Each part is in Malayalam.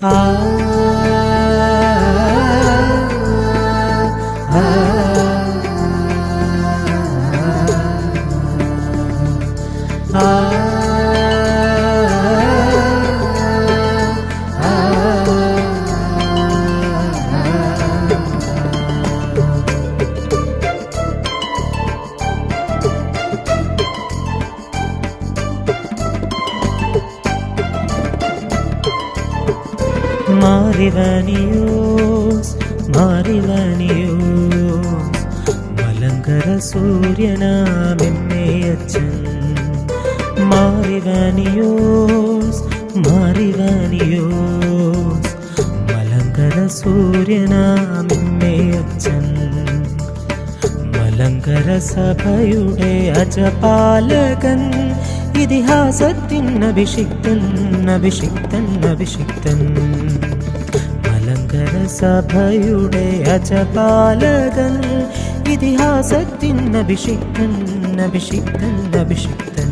ah, ah, ah. മാറിവനിയോസ് മാറിവനിയോസ് മലങ്കര സൂര്യനാമെന്നേ അച്ഛൻ. മാറിവനിയോസ് മാറിവനിയോസ് മലങ്കര സൂര്യനാമെന്നേ അച്ഛൻ. മലങ്കര സഭയുടെ അജപാലകൻ ഇതിഹാസത്തിൻ അഭിഷിക്തൻ അഭിഷിക്തൻ അഭിഷിക്തൻ. മലങ്കര സഭയുടെ അജപാലകൻ ഇതിഹാസത്തിൻ അഭിഷിക്തൻ അഭിഷിക്തൻ അഭിഷിക്തൻ.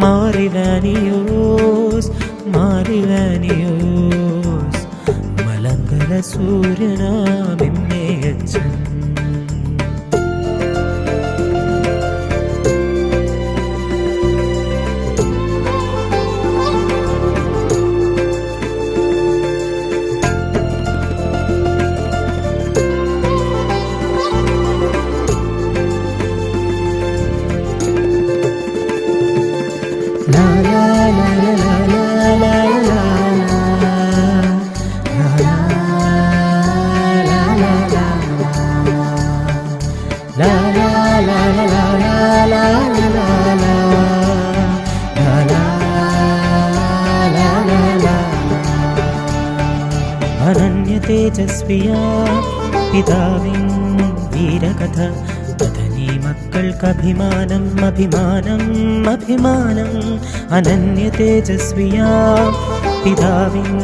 മാറിവാനിയോസ് മാറിവാനിയോസ് മലങ്കര സൂര്യനാമിന്നേ अनन्यतेजस्विया पिताविं वीरकथा അഭിമാനം അഭിമാനം അഭിമാനം. അനന്യ തേജസ്വിയാ പിതാവിൻ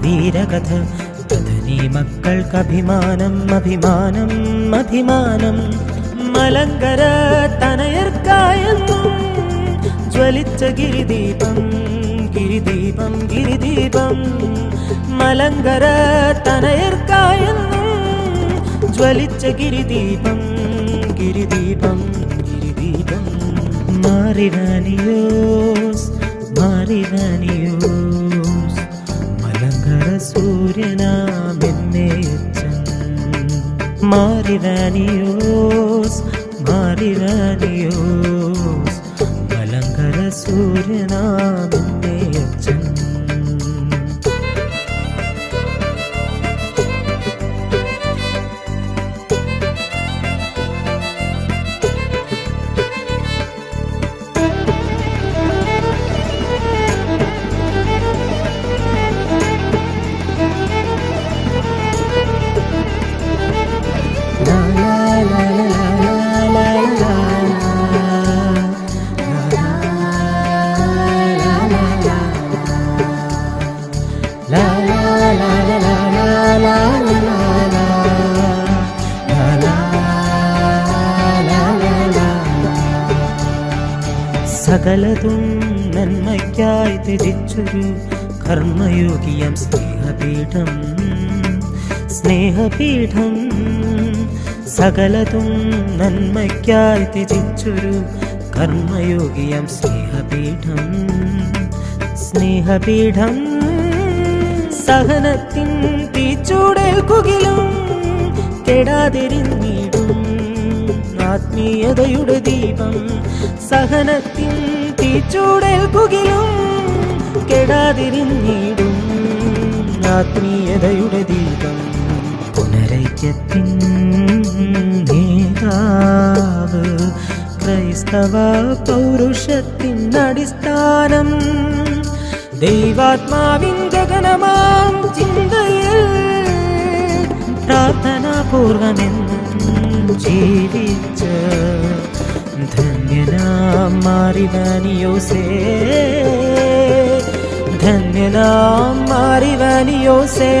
വീരകഥ തനി മക്കൾക്ക് അഭിമാനം അഭിമാനം. അഭിമാനം മലങ്കര തനയർക്കായെന്നും ജ്വലിച്ച ഗിരിദീപം ഗിരിദീപം ഗിരിദീപം. മലങ്കര തനയർക്കായെന്നും ജ്വലിച്ച ഗിരിദീപം கிரிதீபம் கிரிதீபம் மாறிரானியோஸ் மாறிரானியோஸ் മലങ്കര സൂര്യനാമെന്നെ മാറിരാനിയോസ് മാറിരാനിയോസ് മലങ്കര സൂര്യനാ സകലതും നന്മയ്ക്കായി തിരിച്ചൊരു കർമ്മയോഗിയം സ്നേഹപീഠം സ്നേഹപീഠം സകലതും നന്മയ്ക്കായി തിരിച്ചൊരു കർമ്മയോഗിയം സ്നേഹപീഠം. സ്നേഹപീഠം സഹനത്തിൻ തീച്ചൂടേൽക്കുകിലും കെടാതിരിഞ്ഞിടും. ആത്മീയതയുടെ ദീപം സഹനത്തിൻ തീച്ചൂടേൽക്കുകിലും കെടാതിരിഞ്ഞിടും. ആത്മീയതയുടെ ദീപം പുനരൈക്യത്തിൻ നേതാവ് ക്രൈസ്തവ പൗരുഷത്തിൻ അടിസ്ഥാനം ദൈവാത്മാവിൻ ഗഗനമാം ചിന്തയിൽ പ്രാർത്ഥനാപൂർവമെന്നും ജീവിച്ച ധന്യനാം മാറിവനിയോസേ ധന്യനാം മാറിവാനിയോസേ.